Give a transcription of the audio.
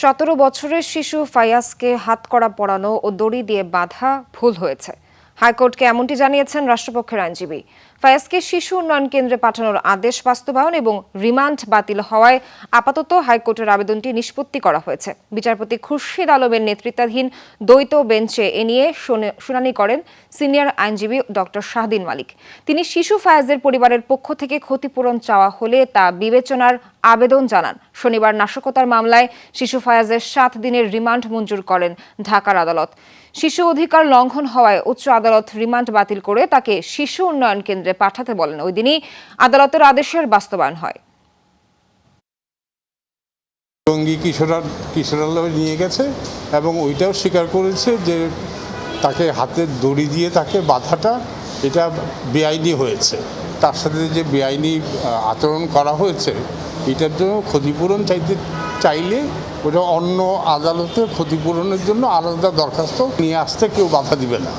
সতেরো বছরের শিশু ফায়াজকে হাতকড়া পরানো ও দড়ি দিয়ে বাধা ভুল হয়েছে। হাইকোর্টকে এমনটি জানিয়েছেন রাষ্ট্রপক্ষের আইনজীবী। ফায়াজকে শিশু উন্নয়ন কেন্দ্রে পাঠানোর আদেশ বাস্তবায়ন এবং রিমান্ড বাতিল হওয়ায় আপাতত হাইকোর্টের আবেদনটি নিষ্পত্তি করা হয়েছে। বিচারপতি খুরশিদ আলমের নেতৃত্বাধীন দ্বৈত বেঞ্চে এ নিয়ে শুনে- শুনানি করেন সিনিয়র আইনজীবী ডক্টর শাহদিন মালিক। তিনি শিশু ফায়াজের পরিবারের পক্ষ থেকে ক্ষতিপূরণ চাওয়া হলে তা বিবেচনার আবেদন জানান। শনিবার নাশকতার মামলায় শিশু ফায়াজের সাত দিনের রিমান্ড মঞ্জুর করেন ঢাকার আদালত। শিশু অধিকার লঙ্ঘন হওয়ায় উচ্চ আদালত রিমান্ড বাতিল করে তাকে শিশু উন্নয়ন কেন্দ্রে পাঠাতে বলেন। ওই দিনই আদালতের আদেশের বাস্তবায়ন হয়। টঙ্গী কিশোরা কিশোরালয়ে নিয়ে গেছে এবং ওইটাও স্বীকার করেছে যে তাকে হাতে দড়ি দিয়ে তাকে বাধাটা এটা বেআইনি হয়েছে। তার সাথে যে বেআইনি আচরণ করা হয়েছে এটার জন্য ক্ষতিপূরণ চাইতে, চাইলে ওটা অন্য আদালতে ক্ষতিপূরণের জন্য আলাদা দরখাস্ত নিয়ে আসতে কেউ বাধা দিবে না।